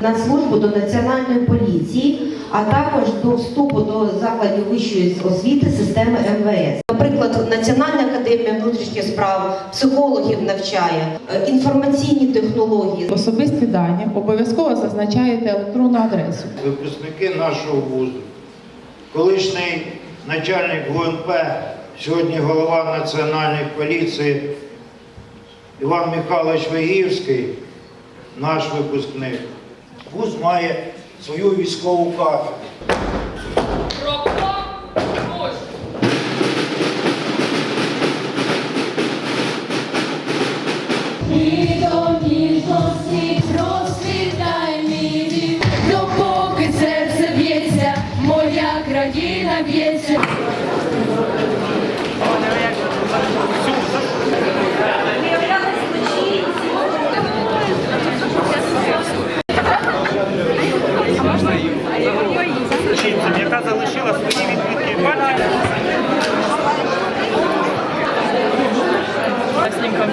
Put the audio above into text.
на службу до національної поліції, а також до вступу до закладів вищої освіти системи МВС. Наприклад, Національна академія внутрішніх справ психологів навчає, е, інформаційні технології. Особисті дані обов'язково зазначаєте електронну адресу. випускники нашого вузу. Колишній начальник ГУНП, сьогодні голова Національної поліції Іван Михайлович Вигівський, наш випускник. Вуз має свою військову кафедру. Кроком руш. Яка залишила свої відбитки. Ясненько.